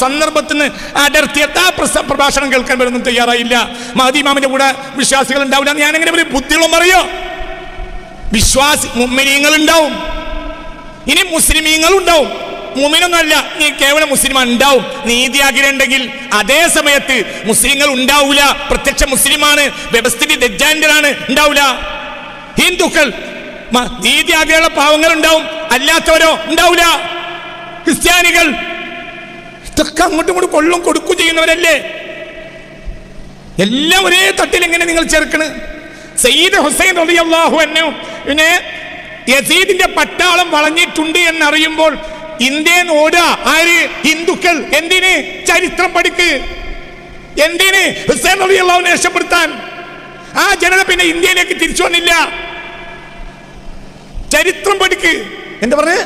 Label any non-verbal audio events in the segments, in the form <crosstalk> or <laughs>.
സന്ദർഭത്തിന് അടർത്തി എത്താ പ്രഭാഷണം കേൾക്കാൻ വരുന്ന തയ്യാറായില്ല. മഹദീമാമിന്റെ കൂടെ വിശ്വാസികൾ ഉണ്ടാവില്ല ഞാൻ എങ്ങനെ പറയും ബുദ്ധികളും അറിയോ വിശ്വാസി മുമ്മിനീങ്ങൾ ഉണ്ടാവും ഇനി മുസ്ലിമീങ്ങൾ ഉണ്ടാവും മുമിനൊന്നല്ല നീ കേവലം മുസ്ലിം ഉണ്ടാവും നീതി ആഗ്രഹമുണ്ടെങ്കിൽ അതേ സമയത്ത് മുസ്ലിങ്ങൾ ഉണ്ടാവൂല പ്രത്യക്ഷ മുസ്ലിമാണ്. വ്യവസ്ഥിതി ദജ്ജാന്ററാണ് ഉണ്ടാവൂല. ഹിന്ദുക്കൾ മ- നീതി ആഗ്രഹമുള്ള പാവങ്ങൾ ഉണ്ടാവും അല്ലാത്തവരോ? ഉണ്ടാവൂല. ക്രിസ്ത്യാനികൾ ഇതൊക്കെ അങ്ങോട്ടും ഇങ്ങോട്ടും കൊള്ളും കൊടുക്കും ചെയ്യുന്നവരല്ലേ? എല്ലാം ഒരേ തട്ടിൽ എങ്ങനെ നിങ്ങൾ ചേർക്കണ്? സയ്യിദ് ഹുസൈൻ അള്ളാഹു എന്നെ പിന്നെ യസീദിന്റെ പട്ടാളം വളഞ്ഞിട്ടുണ്ട് എന്നറിയുമ്പോൾ ഇന്ത്യൻ ഓടാ ആര്? ഹിന്ദുക്കൾ. എന്തിന്? ചരിത്രം പഠിക്ക്. എന്തിന്? ഹുസൈൻ റളിയല്ലാഹുവിനെ രക്ഷപ്പെടുത്താൻ. ആ ജനത പിന്നെ ഇന്ത്യയിലേക്ക് തിരിച്ചു വന്നില്ല. ചരിത്രം പഠിക്ക്. എന്താ പറഞ്ഞേ?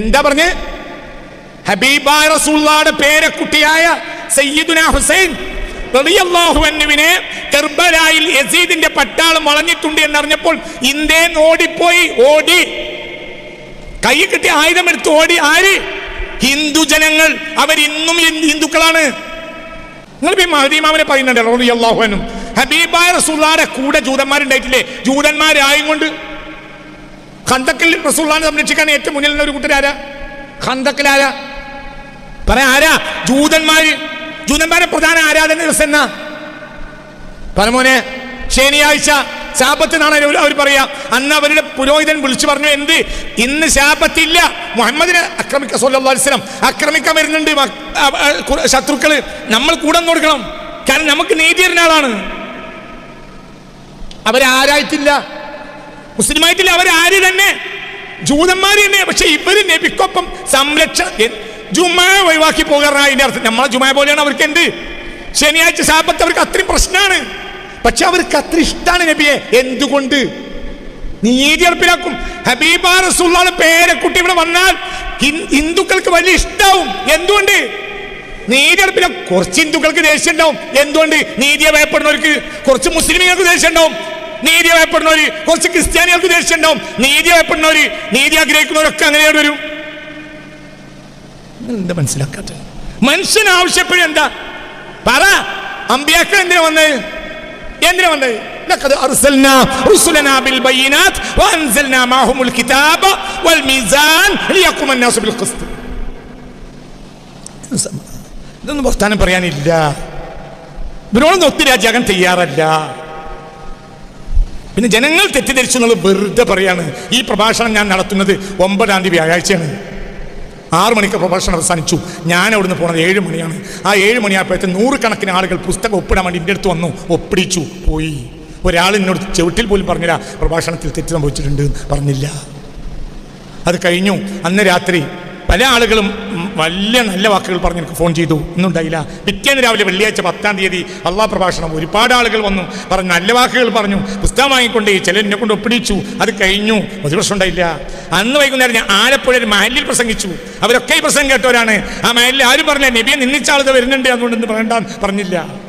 എന്താ പറഞ്ഞേ? ഹബീബായ റസൂള്ളാടെ പേരക്കുട്ടിയായ സയ്യിദുന ഹുസൈൻ റളിയല്ലാഹു അൻഹുവിനെ കർബലായിൽ യസീദിന്റെ പട്ടാളം വളഞ്ഞിട്ടുണ്ട് എന്നറിഞ്ഞപ്പോൾ ഇന്ത്യൻ ഓടിപ്പോയി ഓടി. കൈ കിട്ടി ആയുധം എടുത്ത് ഓടി. ആര്? ഹിന്ദു ജനങ്ങൾ. അവരിന്നും ഹിന്ദുക്കളാണ്. നിങ്ങൾ ഈ മഹദീമാമനെ പറയുന്നുണ്ട് റളിയല്ലാഹു അൻഹു. ഹബീബായ റസൂള്ളാടെ കൂടെ ജൂതന്മാരുണ്ടായിട്ടില്ലേ? ജൂതന്മാരായും കൊണ്ട്. ഖന്തക്കിൽ റസൂള്ളാനെ സംരക്ഷിക്കാൻ ഏറ്റവും മുന്നിൽ ഒരു കൂട്ടരാരാ ഖന്തക്കിലാരാ പറയാ ആരാ? ജൂതന്മാര്. ജൂതന്മാരെ പ്രധാന ആരാധന ദിവസം എന്നാ? പരമോനെ ശനിയാഴ്ച ശാപത്തിനാണ് അവർ അവർ പറയാ അന്ന് അവരുടെ പുരോഹിതൻ വിളിച്ചു പറഞ്ഞു എന്ത്? ഇന്ന് ശാപത്തില്ല. മുഹമ്മദിനെ അക്രമിക്ക വസല്ലം ആക്രമിക്കാൻ വരുന്നുണ്ട് ശത്രുക്കൾ. നമ്മൾ കൂടെ കൊടുക്കണം. കാരണം നമുക്ക് നീതി ആളാണ്. അവരാരായിട്ടില്ല. മുസ്ലിമായിട്ടില്ല അവരാര് തന്നെ? ജൂതന്മാര് തന്നെ. പക്ഷെ ഇവർ നബിക്കൊപ്പം സംരക്ഷണ ജുമാ ഒഴിവാക്കി പോകാറാണ് അതിന്റെ അർത്ഥം നമ്മളെ ജുമായ പോലെയാണ് അവർക്ക് എന്ത്? ശനിയാഴ്ച ശാപത്ത് അവർക്ക് അത്രയും പ്രശ്നമാണ് പക്ഷെ അവർക്ക് അത്ര ഇഷ്ടമാണ് നബിയെ. എന്തുകൊണ്ട്? നീതി നടപ്പിലാക്കും ഹബീബ പേരെ കുട്ടി ഇവിടെ വന്നാൽ ഹിന്ദുക്കൾക്ക് വലിയ ഇഷ്ടാവും. എന്തുകൊണ്ട്? നീതി നടപ്പിലാക്കും കുറച്ച് ഹിന്ദുക്കൾക്ക് ദേഷ്യം ഉണ്ടാവും എന്തുകൊണ്ട്? നീതിയെ ഭയപ്പെടുന്നവർക്ക് കുറച്ച് മുസ്ലിമുകൾക്ക് ദേഷ്യം ഉണ്ടാവും നീതി ഭയപ്പെടുന്നവര് കുറച്ച് ക്രിസ്ത്യാനികൾക്ക് ദേഷ്യം ഉണ്ടാവും നീതി ഭയപ്പെടുന്നവര് നീതി ആഗ്രഹിക്കുന്നവരൊക്കെ അങ്ങനെയാണ് വരും. എന്താ മനസ്സിലാക്കാത്തത് മനുഷ്യൻ ആവശ്യപ്പെടും എന്താ പറ അമ്പിയാക്കൾ എന്തിനാ വന്നത് എന്തിനാ വന്നത് لقد أرسلنا رسلنا بالبينات وأنزلنا معهم الكتاب والميزان ليقوم الناس بالقسط ഇതൊന്നും വർത്താനം പറയാനില്ല ഇവരോടൊന്നും ഒത്തുരാജാകാൻ തയ്യാറല്ല പിന്നെ ജനങ്ങൾ തെറ്റിദ്ധരിച്ചു എന്നുള്ളത് വെറുതെ പറയാണ് ഈ പ്രഭാഷണം ഞാൻ നടത്തുന്നത് ഒമ്പതാം തീയതി വ്യാഴാഴ്ചയാണ് ആറ് മണിക്ക് പ്രഭാഷണം അവസാനിച്ചു. ഞാൻ അവിടുന്ന് പോണത് ഏഴ് മണിയാണ്. ആ ഏഴ് മണിയായപ്പോഴത്തെ നൂറുകണക്കിന് ആളുകൾ പുസ്തകം ഒപ്പിടാൻ വേണ്ടി എന്റെ അടുത്ത് വന്നു. ഒപ്പിടിച്ചു. പോയി. ഒരാൾ എന്നോട് ചെവിട്ടിൽ പോലും പറഞ്ഞില്ല. പ്രഭാഷണത്തിൽ തെറ്റ് സംഭവിച്ചിട്ടുണ്ട് പറഞ്ഞില്ല. അത് കഴിഞ്ഞു. അന്ന് രാത്രി പല ആളുകളും വലിയ നല്ല വാക്കുകൾ പറഞ്ഞ് എനിക്ക് ഫോൺ ചെയ്തു. ഒന്നും ഉണ്ടായില്ല. പിറ്റേന്ന് രാവിലെ വെള്ളിയാഴ്ച പത്താം തീയതി അള്ളാഹ് പ്രഭാഷണം ഒരുപാട് ആളുകൾ വന്നു. പറഞ്ഞു നല്ല വാക്കുകൾ പറഞ്ഞു. പുസ്തകം വാങ്ങിക്കൊണ്ട് ചില എന്നെ കൊണ്ട് ഒപ്പിടിച്ചു. അത് കഴിഞ്ഞു. ഒരു പ്രശ്നം ഉണ്ടായില്ല. അന്ന് വൈകുന്നേരം ഞാൻ ആലപ്പുഴ ഒരു മഹലിൽ പ്രസംഗിച്ചു. അവരൊക്കെ ഈ പ്രസംഗം കേട്ടവരാണ്. ആ മഹലിൽ ആരും പറഞ്ഞ നബിയെ നിന്നിച്ച ആളുകൾ വരുന്നുണ്ട് അതുകൊണ്ട് പറയണ്ട പറഞ്ഞില്ല.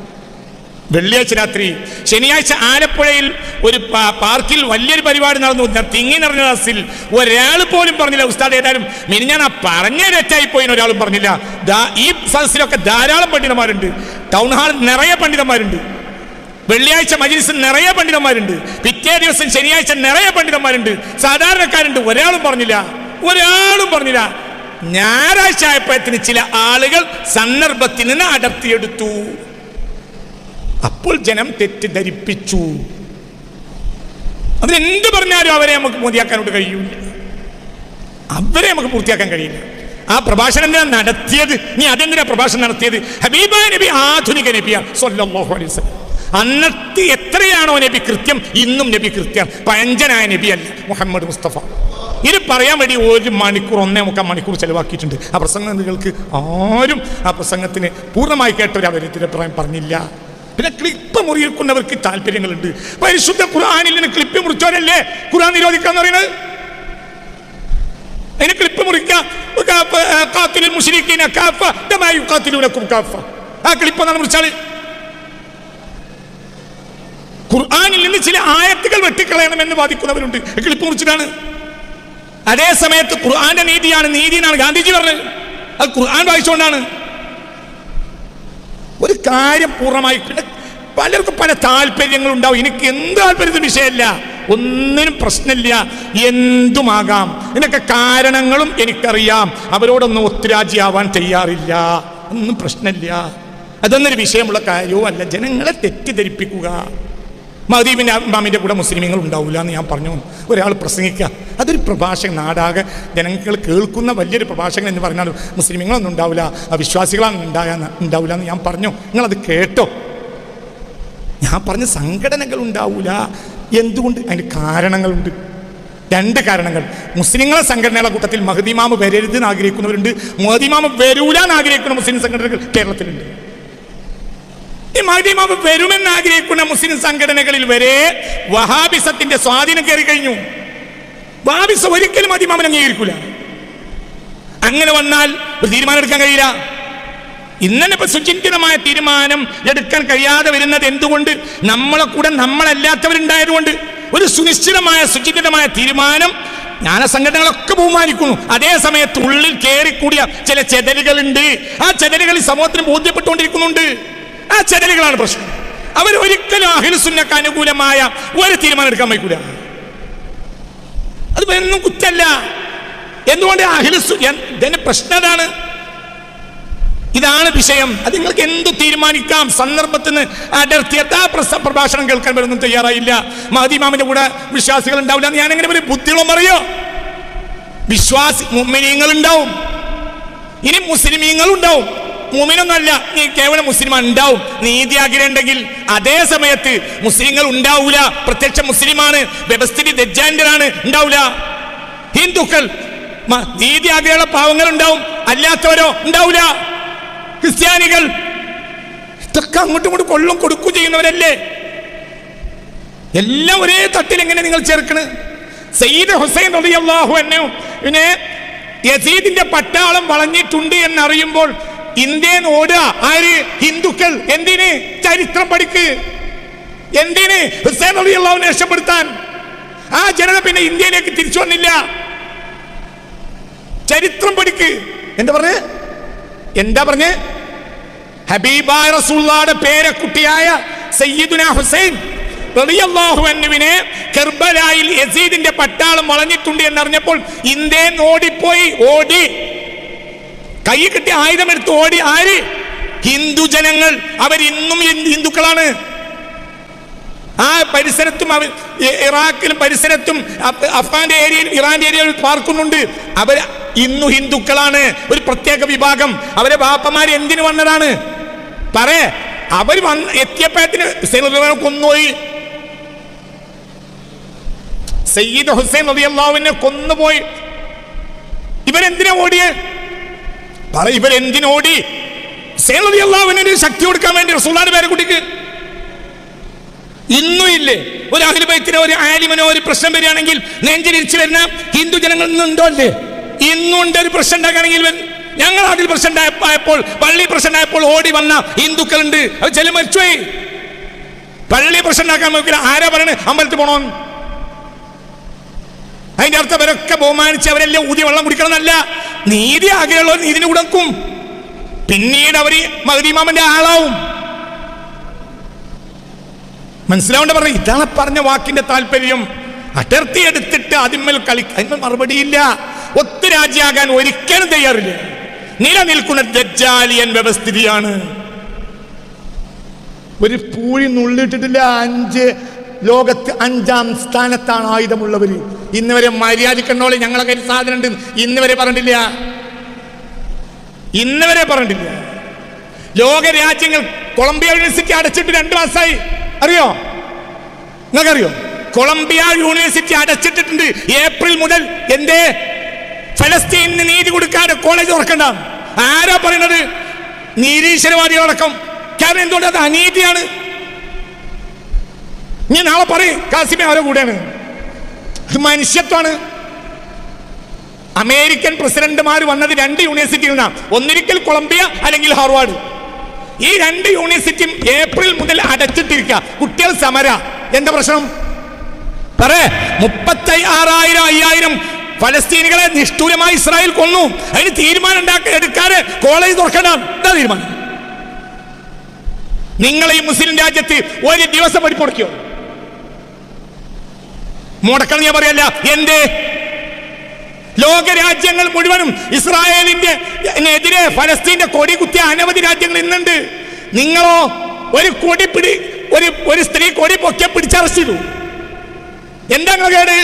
വെള്ളിയാഴ്ച രാത്രി ശനിയാഴ്ച ആലപ്പുഴയിൽ ഒരു പാർക്കിൽ വലിയൊരു പരിപാടി നടന്നു. ഞാൻ തിങ്ങി നിറഞ്ഞ ക്ലാസ്സിൽ ഒരാൾ പോലും പറഞ്ഞില്ല ഉസ്താദ് ഏതായാലും മിനി ഞാൻ ആ പറഞ്ഞ തെറ്റായി പോയിന് ഒരാളും പറഞ്ഞില്ല. ഈ സദസ്സിലൊക്കെ ധാരാളം പണ്ഡിതന്മാരുണ്ട്. ടൗൺ ഹാളിൽ നിറയെ പണ്ഡിതന്മാരുണ്ട്. വെള്ളിയാഴ്ച മജിലിസിൽ നിറയെ പണ്ഡിതന്മാരുണ്ട്. പിറ്റേ ദിവസം ശനിയാഴ്ച നിറയെ പണ്ഡിതന്മാരുണ്ട്. സാധാരണക്കാരുണ്ട് ഒരാളും പറഞ്ഞില്ല ഒരാളും പറഞ്ഞില്ല. ഞായറാഴ്ച ആയപ്പോഴത്തിന് ചില ആളുകൾ സന്ദർഭത്തിൽ നിന്ന് അടർത്തിയെടുത്തു. അപ്പോൾ ജനം തെറ്റിദ്ധരിപ്പിച്ചു. അതിനെന്ത് പറഞ്ഞാലും അവരെ നമുക്ക് പൂർത്തിയാക്കാനോട്ട് കഴിയൂല. അവരെ നമുക്ക് പൂർത്തിയാക്കാൻ കഴിയില്ല. ആ പ്രഭാഷണം എന്തിനാ നടത്തിയത്? നീ അതെന്തിനാ പ്രഭാഷണം നടത്തിയത്? ഹബീബ നബി ആധുനിക നബിയാണ് സല്ലല്ലാഹു അലൈഹി വസല്ലം. അന്നത്തെ എത്രയാണോ നബി കൃത്യം ഇന്നും നബി കൃത്യം. പഴഞ്ചനായ നബിയല്ല മുഹമ്മദ് മുസ്തഫ. ഇത് പറയാൻ വേണ്ടി ഒരു മണിക്കൂർ ഒന്നേ മുക്കാൽ മണിക്കൂർ ചെലവാക്കിയിട്ടുണ്ട്. ആ പ്രസംഗങ്ങൾക്ക് ആരും ആ പ്രസംഗത്തിന് പൂർണമായി കേട്ടവർ അവരെ അഭിപ്രായം പറഞ്ഞില്ല. പിന്നെ ക്ലിപ്പ് മുറിയിക്കുന്നവർക്ക് താല്പര്യങ്ങളുണ്ട്. പരിശുദ്ധ ഖുർആാനിൽ നിന്ന് ക്ലിപ്പ് മുറിച്ചവരല്ലേ? ഖുർആൻ നിരോധിക്കാന്ന് പറയുന്നത്? അതിന് ക്ലിപ്പ് മുറിക്കാം ആ ക്ലിപ്പ് ഖുർആനിൽ നിന്ന് ചില ആയത്തുകൾ വെട്ടിക്കളയണമെന്ന് വാദിക്കുന്നവരുണ്ട്. ക്ലിപ്പ് മുറിച്ചിട്ടാണ്. അതേ സമയത്ത് ഖുർആന്റെ നീതിയാണ്. നീതിയാണ് ഗാന്ധിജി പറഞ്ഞത്. അത് ഖുർആൻ വായിച്ചുകൊണ്ടാണ് ഒരു കാര്യം പൂർണമായി പിന്നെ പലർക്കും പല താല്പര്യങ്ങളുണ്ടാവും. എനിക്ക് എന്ത് താല്പര്യത്തിന് വിഷയമല്ല. ഒന്നിനും പ്രശ്നമില്ല. എന്തുമാകാം? ഇതിനൊക്കെ കാരണങ്ങളും എനിക്കറിയാം. അവരോടൊന്നും ഒത്തുരാജിയാവാൻ തയ്യാറില്ല. ഒന്നും പ്രശ്നമില്ല. അതൊന്നൊരു വിഷയമുള്ള കാര്യവും അല്ല ജനങ്ങളെ തെറ്റിദ്ധരിപ്പിക്കുക. മദീബിന്റെ ഇമാമിന്റെ കൂടെ മുസ്ലിമീങ്ങൾ ഉണ്ടാവില്ല എന്ന് ഞാൻ പറഞ്ഞു. ഒരാൾ പ്രസംഗിക്കുക. അതൊരു പ്രഭാഷകൻ നാടാകെ ജനങ്ങൾ കേൾക്കുന്ന വലിയൊരു പ്രഭാഷകൻ എന്ന് പറഞ്ഞാൽ മുസ്ലിമീങ്ങളൊന്നും ഉണ്ടാവില്ല വിശ്വാസികളാണ് ഉണ്ടാകാൻ ഉണ്ടാവില്ല എന്ന് ഞാൻ പറഞ്ഞു. നിങ്ങളത് കേട്ടോ. ഞാൻ പറഞ്ഞ സംഘടനകൾ ഉണ്ടാവില്ല എന്തുകൊണ്ട്? അതിന് കാരണങ്ങളുണ്ട്. രണ്ട് കാരണങ്ങൾ. മുസ്ലിങ്ങളെ സംഘടനകളുടെ കൂട്ടത്തിൽ മഹദിമാമ് വരരുതെന്ന് ആഗ്രഹിക്കുന്നവരുണ്ട്. മഹദിമാമ് വരൂല എന്ന് ആഗ്രഹിക്കുന്ന മുസ്ലിം സംഘടനകൾ കേരളത്തിലുണ്ട്. മഹദിമാമ് വരുമെന്ന് ആഗ്രഹിക്കുന്ന മുസ്ലിം സംഘടനകളിൽ വരെ വഹാബിസത്തിന്റെ സ്വാധീനം കയറി കഴിഞ്ഞു. വഹാബിസം ഒരിക്കലും മഹദിമാമൻ അംഗീകരിക്കൂല. അങ്ങനെ വന്നാൽ ഒരു തീരുമാനം എടുക്കാൻ കഴിയില്ല. ഇന്നലെ സുചിന്തിതമായ തീരുമാനം എടുക്കാൻ കഴിയാതെ വരുന്നത് എന്തുകൊണ്ട്? നമ്മളെ കൂടെ നമ്മളല്ലാത്തവരുണ്ടായതുകൊണ്ട്. ഒരു സുനിശ്ചിതമായ സുചിന്തിതമായ തീരുമാനം ജ്ഞാന സംഘടനകളൊക്കെ ബഹുമാനിക്കുന്നു. അതേ സമയത്ത് ഉള്ളിൽ കയറിക്കൂടിയ ചില ചെതലുകളുണ്ട്. ആ ചെതലുകൾ സമൂഹത്തിന് ബോധ്യപ്പെട്ടുകൊണ്ടിരിക്കുന്നുണ്ട്. ആ ചെടലുകളാണ് പ്രശ്നം. അവർ ഒരിക്കലും അഹിൽസുന്നക്ക് അനുകൂലമായ ഒരു തീരുമാനം എടുക്കാൻ വയ്ക്കൂല അത് എന്നും കുറ്റല്ല. എന്തുകൊണ്ട് അഹിൽസു ഇതിന്റെ പ്രശ്നം അതാണ്? ഇതാണ് വിഷയം. അത് നിങ്ങൾക്ക് എന്ത് തീരുമാനിക്കാം? സന്ദർഭത്തിന് അടർത്തിയത് ആ പ്രഭാഷണം കേൾക്കാൻ വരുന്നു തയ്യാറായില്ല. മഹദീമാമിന്റെ കൂടെ വിശ്വാസികൾ ഉണ്ടാവില്ല ഞാൻ എങ്ങനെ ഒരു ബുദ്ധികളും പറയോ? വിശ്വാസി മുമ്മിനീങ്ങൾ ഉണ്ടാവും. ഇനി മുസ്ലിമീങ്ങൾ ഉണ്ടാവും. മുമിനൊന്നല്ല നീ കേവലം മുസ്ലിം ഉണ്ടാവും. നീതി ആഗ്രഹം ഉണ്ടെങ്കിൽ അതേ സമയത്ത് മുസ്ലിങ്ങൾ ഉണ്ടാവൂല. പ്രത്യക്ഷ മുസ്ലിമാണ് വ്യവസ്ഥിതി ദജാൻഡറാണ് ഉണ്ടാവൂല. ഹിന്ദുക്കൾ നീതി ആഗ്രഹമുള്ള പാവങ്ങൾ ഉണ്ടാവും. അല്ലാത്തവരോ ഉണ്ടാവൂല. ക്രിസ്ത്യാനികൾ ഇതൊക്കെ അങ്ങോട്ടും ഇങ്ങോട്ട് കൊള്ളും കൊടുക്കും ചെയ്യുന്നവരല്ലേ? എല്ലാം ഒരേ തട്ടിൽ എങ്ങനെ നിങ്ങൾ ചേർക്കണ്? സയ്യിദ് ഹുസൈൻ റളിയല്ലാഹു അൻഹു പിന്നെ യസീദിന്റെ പട്ടാളം വളഞ്ഞിട്ടുണ്ട് എന്നറിയുമ്പോൾ ഇന്ത്യൻ ഓടുക. ആര്? ഹിന്ദുക്കൾ. എന്തിന്? ചരിത്രം പഠിക്ക്. എന്തിന്? ഹുസൈൻ രക്ഷപ്പെടുത്താൻ. ആ ജനത പിന്നെ ഇന്ത്യയിലേക്ക് തിരിച്ചു വന്നില്ല. ചരിത്രം പഠിക്ക്. എന്താ പറഞ്ഞ? എന്താ പറഞ്ഞ്? ഹബീബായ റസൂള്ളാടെ പേരക്കുട്ടിയായ സയ്യിദുന ഹുസൈൻ അൻഹുവിനെ യസീദിന്റെ പട്ടാളം വളഞ്ഞിട്ടുണ്ട് എന്നറിഞ്ഞപ്പോൾ ഇന്ത്യൻ ഓടിപ്പോയി. ഓടി. കൈ കിട്ടി ആയുധം എടുത്ത് ഓടി ആര്? ഹിന്ദു ജനങ്ങൾ. അവരിന്നും ഹിന്ദുക്കളാണ്. ആ പരിസരത്തും അവർ ഇറാഖിലും പരിസരത്തും അഫ്- അഫ്ഗാന്റെ ഏരിയയിൽ ഇറാന്റെ ഏരിയയിൽ പാർക്കുന്നുണ്ട് അവർ ഇന്നു ഹിന്ദുക്കളാണ്. ഒരു പ്രത്യേക വിഭാഗം. അവരെ ബാപ്പമാർ എന്തിനു വന്നതാണ്? പറേ അവർ വന്ന് എത്തിയപ്പോഴത്തിന് കൊന്നുപോയി. സയ്യിദ് ഹുസൈൻ റളിയല്ലാഹുവിനെ കൊന്നുപോയി. ഇവരെന്തിനാ ഓടിയേ? പറ ഇവരെന്തിനോടി? ഹുസൈൻ റളിയല്ലാഹുവിന് ശക്തി കൊടുക്കാൻ വേണ്ടി റസൂലുള്ളാഹിന്റെ പേരെ കുട്ടിക്ക്. ഇന്നും ഇല്ലേ? ഒരു അഖിലബൈത്തിനോ ഒരു ആലിമനോ ഒരു പ്രശ്നം വരികയാണെങ്കിൽ നെഞ്ചിരിച്ചു വരുന്ന ഹിന്ദു ജനങ്ങളിൽ നിന്നുണ്ടോ അല്ലേ? ഇന്നുണ്ട് ഒരു പ്രശ്നം ഉണ്ടാക്കുകയാണെങ്കിൽ ഞങ്ങൾ അതിൽ പ്രശ്നം ആയപ്പോൾ പള്ളി പ്രശ്നം ആയപ്പോൾ ഓടി വന്ന ഹിന്ദുക്കളുണ്ട്. അത് ചില മരിച്ചുപോയി. പള്ളി പ്രശ്നം ഉണ്ടാക്കാൻ നോക്കില്ല. ആരാ പറയണേ? അമ്പലത്തിൽ പോണോ? അതിന്റെ അർത്ഥം അവരൊക്കെ ബഹുമാനിച്ച് അവരെല്ലാം ഊതി വെള്ളം കുടിക്കണം എന്നല്ല നീതി ആഗ്രഹമുള്ളവർ നീതിന് കൊടുക്കും. പിന്നീട് അവർ മകരീമാമന്റെ ആളാവും. മനസ്സിലാവേണ്ട പറഞ്ഞു? ഇതാണ് പറഞ്ഞ വാക്കിന്റെ താല്പര്യം. അടർത്തി എടുത്തിട്ട് അതിന്മേൽ കളി അതിന്മേൽ മറുപടിയില്ല. ഒത്തുരാജ്യാകാൻ ഒരിക്കലും തയ്യാറില്ല. നിലനിൽക്കുന്ന ദജ്ജാലിയൻ വ്യവസ്ഥിതിയാണ്. ഒരു പൂഴി നുള്ളിട്ടിട്ടില്ല അഞ്ച് ലോകത്ത് അഞ്ചാം സ്ഥാനത്താണ് ആയുധമുള്ളവർ ഇന്ന് വരെ മര്യാദക്കണ്ടോളെ ഞങ്ങളെ കയ്യിൽ സാധനം ഉണ്ട് ഇന്ന് വരെ പറഞ്ഞിട്ടില്ല. ഇന്ന് വരെ പറഞ്ഞിട്ടില്ല. ലോക രാജ്യങ്ങൾ കൊളംബിയ യൂണിവേഴ്സിറ്റി അടച്ചിട്ട് രണ്ട് മാസമായി. അറിയോ? നിങ്ങൾക്കറിയോ? കൊളംബിയ യൂണിവേഴ്സിറ്റി അടച്ചിട്ടിട്ടുണ്ട് ഏപ്രിൽ മുതൽ. എന്തേ? ഫലസ്തീനിന് നീതി കൊടുക്കാതെ കോളേജ് തുറക്കണ്ട. ആരാ പറയുന്നത് നിരീശ്വരവാദികളടക്കം. കാരണം എന്തുകൊണ്ട് അത് അനീതിയാണ്? ഞാൻ നാളെ പറയും. കാസിമെ അവരെ കൂടെയാണ്. ഇത് മനുഷ്യത്വമാണ്. അമേരിക്കൻ പ്രസിഡന്റുമാർ വന്നത് രണ്ട് യൂണിവേഴ്സിറ്റിയിൽ നിന്നാണ് ഒന്നിരിക്കൽ കൊളംബിയ അല്ലെങ്കിൽ ഹാർവാർഡ്. ഈ രണ്ട് യൂണിവേഴ്സിറ്റിയും ഏപ്രിൽ മുതൽ അടച്ചിട്ടിരിക്കുക കുട്ടികൾ സമര. എന്താ പ്രശ്നം? പറ മുപ്പത്തി ആറായിരം അയ്യായിരം ഫലസ്തീനികളെ നിഷ്ഠൂരമായി ഇസ്രായേൽ കൊന്നു. അതിന് തീരുമാനം ഉണ്ടാക്കി എടുക്കാതെ കോളേജ് തുറക്കണം എന്താ തീരുമാനം? നിങ്ങളെ ഈ മുസ്ലിം രാജ്യത്ത് ഒരു ദിവസം പഠിപ്പ് മുടക്കണം ഞാൻ പറയല്ല. എന്തേ? ലോകരാജ്യങ്ങൾ മുഴുവനും ഇസ്രായേലിന്റെ എതിരെ ഫലസ്തീന്റെ കൊടി കുത്തിയ അനവധി രാജ്യങ്ങൾ ഇന്നുണ്ട്. നിങ്ങളോ ഒരു കൊടി പിടി ഒരു ഒരു സ്ത്രീ കൊടി പൊക്കെ പിടിച്ചറച്ചിരുന്നു എന്താ കേട്?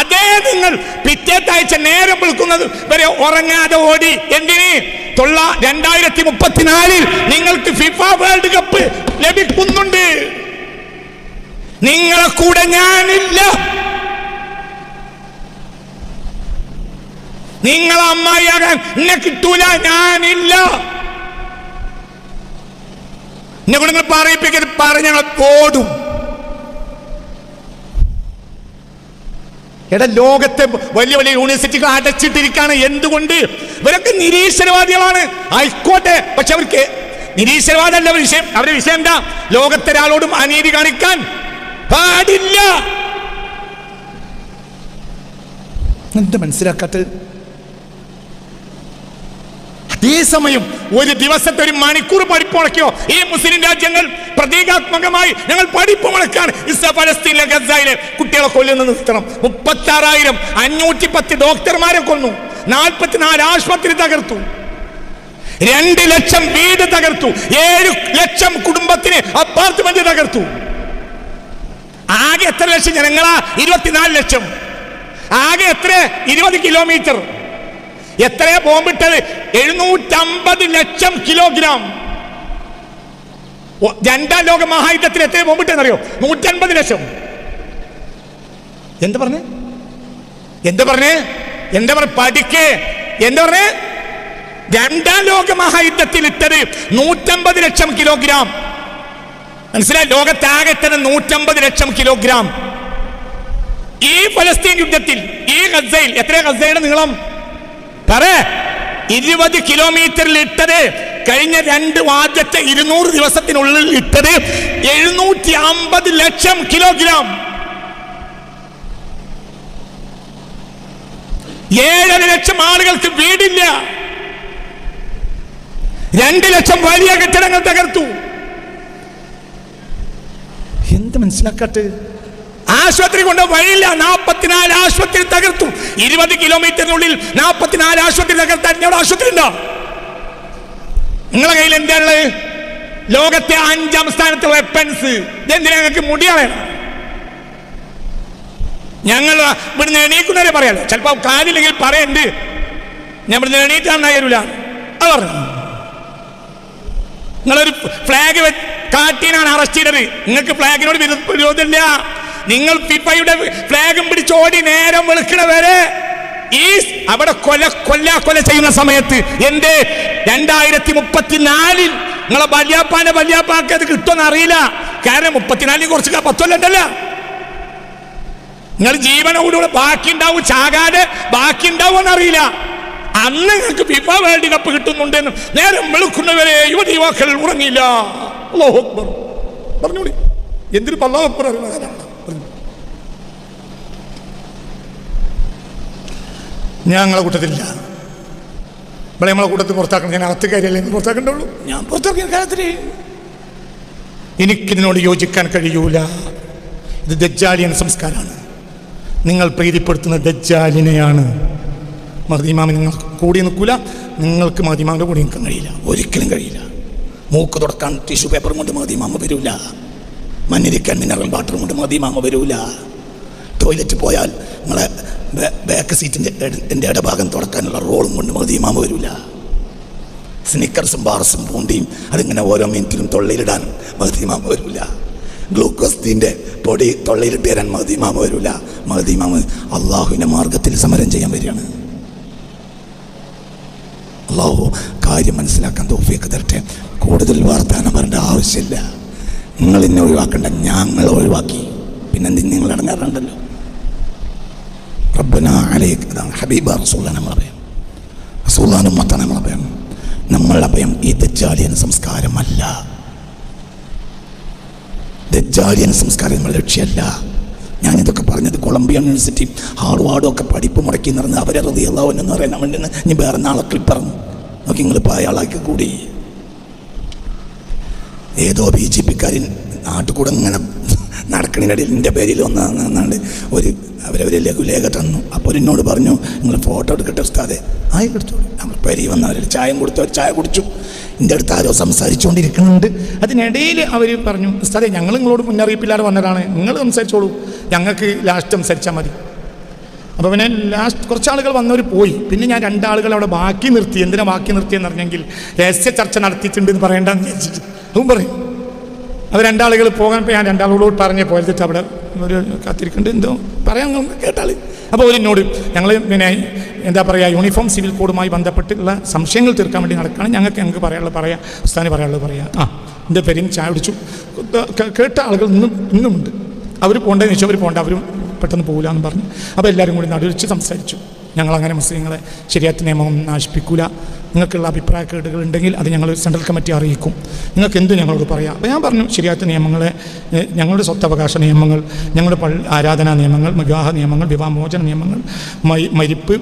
അതേ നിങ്ങൾ പിറ്റേത്താഴ്ച നേരം വിളിക്കുന്നത് വരെ ഉറങ്ങാതെ ഓടി. എന്തിന്? തൊള്ള രണ്ടായിരത്തി മുപ്പത്തിനാലിൽ നിങ്ങൾക്ക് ഫിഫ വേൾഡ് കപ്പ് ലഭിക്കുന്നുണ്ട്. നിങ്ങളെ കൂടെ ഞാനില്ല. നിങ്ങൾ അമ്മായിയാകാൻ എന്നെ കിട്ടൂല ഞാനില്ല. എന്നെ കൊണ്ട് നിങ്ങൾ പറയിപ്പിക്കരുത് പറഞ്ഞ ഓടും. എടാ ലോകത്തെ വലിയ വലിയ യൂണിവേഴ്സിറ്റികൾ അടച്ചിട്ടിരിക്കാണ്. എന്തുകൊണ്ട്? ഇവരൊക്കെ നിരീശ്വരവാദികളാണ്. ആയിക്കോട്ടെ പക്ഷെ അവർക്ക് നിരീശ്വരവാദമല്ല വിഷയം. അവരുടെ വിഷയം എന്താ? ലോകത്തെ ഒരാളോടും അനീതി കാണിക്കാൻ. പാടില്ല. എന്താ മനസ്സിലാക്കാത്തത്? അതേസമയം ഒരു ദിവസത്തെ ഒരു മണിക്കൂർ പഠിപ്പ് മുടക്കിയോ? ഈ മുസ്ലിം രാജ്യങ്ങൾ പ്രതീകാത്മകമായി ഞങ്ങൾ പഠിപ്പ് മുടക്കാൻ ഇസ്ര ഫലസ്തീനിലെ ഗസയിലെ കുട്ടികളെ കൊല്ലുന്ന നിർത്തണം. മുപ്പത്തി ആറായിരം അഞ്ഞൂറ്റി പത്ത് ഡോക്ടർമാരെ കൊന്നു. നാൽപ്പത്തിനാല് ആശുപത്രി തകർത്തു. രണ്ട് ലക്ഷം വീട് തകർത്തു. ഏഴ് ലക്ഷം കുടുംബത്തിന് അപ്പാർട്ട്മെന്റ് തകർത്തു. ആകെ എത്ര ലക്ഷം ജനങ്ങളാ? ഇരുപത്തിനാല് ലക്ഷം. ആകെ എത്ര? ഇരുപത് കിലോമീറ്റർ. എത്രയാ ബോംബിട്ടത്? എഴുന്നൂറ്റമ്പത് ലക്ഷം കിലോഗ്രാം. രണ്ടാം ലോക മഹായുദ്ധത്തിൽ എത്ര ബോംബിട്ടെന്നറിയോ നൂറ്റൻപത് ലക്ഷം. എന്താ പറഞ്ഞേ? എന്താ പറഞ്ഞേ? എന്താ പറഞ്ഞ? പഠിക്കേ. എന്താ പറഞ്ഞേ? രണ്ടാം ലോക മഹായുദ്ധത്തിൽ ഇട്ടത് നൂറ്റമ്പത് ലക്ഷം കിലോഗ്രാം. മനസ്സിലായി? ലോകത്താകെ തന്നെ നൂറ്റമ്പത് ലക്ഷം കിലോഗ്രാം. ഈ ഫലസ്തീൻ യുദ്ധത്തിൽ ഈ ഗസയിൽ എത്ര ഗസയുടെ നീളം? പറ ഇരുപത് കിലോമീറ്ററിൽ ഇട്ടത് കഴിഞ്ഞ രണ്ട് ആദ്യത്തെ ഇരുന്നൂറ് ദിവസത്തിനുള്ളിൽ ഇട്ടത് എഴുന്നൂറ്റി അമ്പത് ലക്ഷം കിലോഗ്രാം. ഏഴര ലക്ഷം ആളുകൾക്ക് വീടില്ല. രണ്ട് ലക്ഷം വലിയ കെട്ടിടങ്ങൾ തകർത്തു. മനസ്സിലാക്കാട്ട് ആശുപത്രി കൊണ്ട് വഴിയില്ല. നാൽപ്പത്തിനാല് ആശുപത്രി തകർത്തു. ഇരുപത് കിലോമീറ്ററിനുള്ളിൽ നാൽപ്പത്തിനാല് ആശുപത്രി തകർത്താൻ ഇവിടെ ആശുപത്രി ഉണ്ടോ? നിങ്ങളെ കയ്യിൽ എന്താണ് ലോകത്തെ അഞ്ചാം സ്ഥാനത്ത് വെപ്പൻസ് എന്തിനാ ഞങ്ങൾക്ക് മുടിയാളാണ് ഞങ്ങൾ ഇവിടുന്ന് എണീക്കുന്നവരെ പറയാലോ ചിലപ്പോ കാര്യമില്ലെങ്കിൽ പറയണ്ട്. ഞാൻ ഇവിടുന്ന് എണീറ്റാണ് തരൂല അത് പറഞ്ഞു. നിങ്ങളൊരു ഫ്ലാഗ് കാട്ടീനാണ് അറസ്റ്റ് ചെയ്തത്. നിങ്ങൾക്ക് ഫ്ലാഗിനോട് വിരോ- വിരോധമില്ല. നിങ്ങൾ ഫിഫയുടെ ഫ്ലാഗും പിടിച്ചോടി നേരം വെളുക്കണ വരെ ഈ അവിടെ കൊല കൊല്ല കൊല ചെയ്യുന്ന സമയത്ത് എന്റെ രണ്ടായിരത്തി മുപ്പത്തിനാലിൽ നിങ്ങളെ ബല്യാപ്പാന്റെ ബല്യാപ്പാക്ക് അത് കിട്ടുമെന്ന് അറിയില്ല. കാരണം മുപ്പത്തിനാലിൽ കുറച്ച് പത്തൊല്ലണ്ടല്ല നിങ്ങൾ ജീവനോടുകൂടെ ബാക്കി ഉണ്ടാവും ചാകാതെ ബാക്കി ഉണ്ടാവും അറിയില്ല. അന്ന് നിങ്ങൾക്ക് ഫിഫ വേൾഡ് കപ്പ് കിട്ടുന്നുണ്ടെന്ന് നേരം വെളുക്കുന്നവരെ യുവതി യുവാക്കൾ ഉറങ്ങിയില്ല. അക്ബർ. പറഞ്ഞോളി. എന്തിനു അള്ളാഹു അക്ബർ അറിയുന്ന ഞങ്ങളെ കൂട്ടത്തിലില്ല. ഇവിടെ നമ്മളെ കൂട്ടത്തിൽ പുറത്താക്കണം. ഞാൻ അകത്ത് കാര്യമല്ലേ പുറത്താക്കണ്ടുള്ളൂ ഞാൻ പുറത്താക്കിയ കാര്യത്തിൽ എനിക്കിതിനോട് യോജിക്കാൻ കഴിയൂല. ഇത് ദജ്ജാലിയൻ സംസ്കാരമാണ്. നിങ്ങൾ പ്രീതിപ്പെടുത്തുന്ന ദജ്ജാലിനെയാണ്. മഹദീമാമി നിങ്ങൾക്ക് കൂടി നിൽക്കൂല. നിങ്ങൾക്ക് മഹദീമാമിന്റെ കൂടി നിൽക്കാൻ കഴിയില്ല. ഒരിക്കലും കഴിയില്ല. മൂക്ക് തുടക്കാൻ ടിഷ്യൂ പേപ്പർ കൊണ്ട് മതിമാമ വരൂല. മഞ്ഞിരിക്കാൻ മിനറൽ വാട്ടറും കൊണ്ട് മതിമാമ വരൂല. ടോയ്ലറ്റ് പോയാൽ നിങ്ങളെ ബാക്ക് സീറ്റിന്റെ എന്റെ ഇടഭാഗം തുടക്കാനുള്ള റോളും കൊണ്ട് മതിമാമ വരൂല. സ്നിക്കർസും ബാർസും പൂണ്ടിയും അതിങ്ങനെ ഓരോ മിനിറ്റിലും തൊള്ളയിലിടാനും മതിമാമ വരൂല. ഗ്ലൂക്കോസ്തിന്റെ പൊടി തൊള്ളയിലിട്ട് തരാൻ മതിമാമ വരൂല. മതിമാമ അള്ളാഹുവിന്റെ മാർഗത്തിൽ സമരം ചെയ്യാൻ വരികയാണ്. അള്ളാഹു കാര്യം മനസ്സിലാക്കാൻ തോഫിയൊക്കെ തരട്ടെ. കൂടുതൽ വാർത്താനം പറയേണ്ട ആവശ്യമില്ല. നിങ്ങൾ ഇന്നെ ഒഴിവാക്കണ്ട ഞങ്ങൾ ഒഴിവാക്കി. പിന്നെ നിങ്ങൾ ഇടങ്ങാറുണ്ടല്ലോ? റബ്ബന അലൈക്ക് ഹബീബ റസൂല നമ്മളെ ഭയം റസൂലാനും മത്താണ് നമ്മൾ അഭയം. നമ്മളുടെ അഭയം ഈ ദജ്ജാലിയൻ സംസ്കാരമല്ല. ദജ്ജാലിയൻ സംസ്കാരം നമ്മുടെ ലക്ഷ്യമല്ല. ഞാനിതൊക്കെ പറഞ്ഞത് കൊളംബിയ യൂണിവേഴ്സിറ്റി ഹാർവാർഡും ഒക്കെ പഠിപ്പ് മുടക്കി നടന്ന് അവരെ റതിയല്ലാവെന്ന് പറയാൻ വേണ്ടി ഇനി വേറെ നാളെ ക്ലിപ്പ് പറഞ്ഞു നോക്കി നിങ്ങൾ ഇപ്പോൾ അയാളാക്കി കൂടി. ഏതോ ബി ജെ പിക്കാരൻ നാട്ടുകൂടെ ഇങ്ങനെ നടക്കണതിനിടയിൽ എന്റെ പേരിൽ ഒന്നാണ്ട് ഒരു അവരവരെ ലഘുലേഖ തന്നു. അപ്പോൾ എന്നോട് പറഞ്ഞു നിങ്ങൾ ഫോട്ടോ എടുക്കട്ടെ ഉസ്താദെ. ആയി എടുത്തു നമ്മൾ പേരി വന്നവർ ചായം കൊടുത്തു ചായ കുടിച്ചു. എന്റെ അടുത്ത് ആരോ സംസാരിച്ചുകൊണ്ടിരിക്കുന്നുണ്ട്. അതിനിടയിൽ അവർ പറഞ്ഞു സാറേ ഞങ്ങൾ നിങ്ങളോട് മുന്നറിയിപ്പില്ലാതെ വന്നതാണ്. നിങ്ങൾ സംസാരിച്ചോളൂ. ഞങ്ങൾക്ക് ലാസ്റ്റ് സംസാരിച്ചാൽ മതി. അപ്പോൾ പിന്നെ ലാസ്റ്റ് കുറച്ച് ആളുകൾ വന്നവർ പോയി. പിന്നെ ഞാൻ രണ്ടാളുകൾ അവിടെ ബാക്കി നിർത്തി. എന്തിനാ ബാക്കി നിർത്തിയെന്ന് പറഞ്ഞെങ്കിൽ രഹസ്യ ചർച്ച നടത്തിയിട്ടുണ്ട് എന്ന് പറയേണ്ടെന്ന് വിചാരിച്ചിട്ട്. അതും പറയും. അത് രണ്ടാളുകൾ പോകാൻ ഇപ്പോൾ ഞാൻ രണ്ടാളുകളോട് പറഞ്ഞ് പോയിട്ട് അവിടെ ഒരു കാത്തിരിക്കുന്നുണ്ട്. എന്തോ പറയാൻ കേട്ടാൾ അപ്പോൾ ഒരു എന്നോട് ഞങ്ങൾ പിന്നെ എന്താ പറയുക യൂണിഫോം സിവിൽ കോഡുമായി ബന്ധപ്പെട്ടുള്ള സംശയങ്ങൾ തീർക്കാൻ വേണ്ടി നടക്കുകയാണ് ഞങ്ങൾക്ക് ഞങ്ങൾക്ക് പറയാനുള്ളത് പറയാം ഉസ്താന് പറയാനുള്ളത് പറയാം. ആ എന്റെ പേരും ചായ പിടിച്ചു കേട്ട ആളുകൾ ഇന്നും ഇന്നുമുണ്ട്. അവർ പോകേണ്ടതെന്ന് വെച്ചാൽ അവർ പോകേണ്ട അവരും പെട്ടെന്ന് പോകില്ല എന്ന് പറഞ്ഞു. അപ്പോൾ എല്ലാവരും കൂടി നടുവിച്ച് സംസാരിച്ചു. ഞങ്ങളങ്ങനെ മുസ്ലിങ്ങളെ ശരിയാത്ത നിയമം നാശിപ്പിക്കൂല. നിങ്ങൾക്കുള്ള അഭിപ്രായ കേടുകൾ ഉണ്ടെങ്കിൽ അത് ഞങ്ങൾ സെൻട്രൽ കമ്മിറ്റി അറിയിക്കും. നിങ്ങൾക്ക് എന്ത് ഞങ്ങളോട് പറയാം? അപ്പോൾ ഞാൻ പറഞ്ഞു ശരിയാത്ത നിയമങ്ങളെ ഞങ്ങളുടെ സ്വത്തവകാശ നിയമങ്ങൾ ഞങ്ങളുടെ പള്ളി ആരാധനാ നിയമങ്ങൾ വിവാഹ നിയമങ്ങൾ വിവാഹമോചന നിയമങ്ങൾ മരിപ്പ്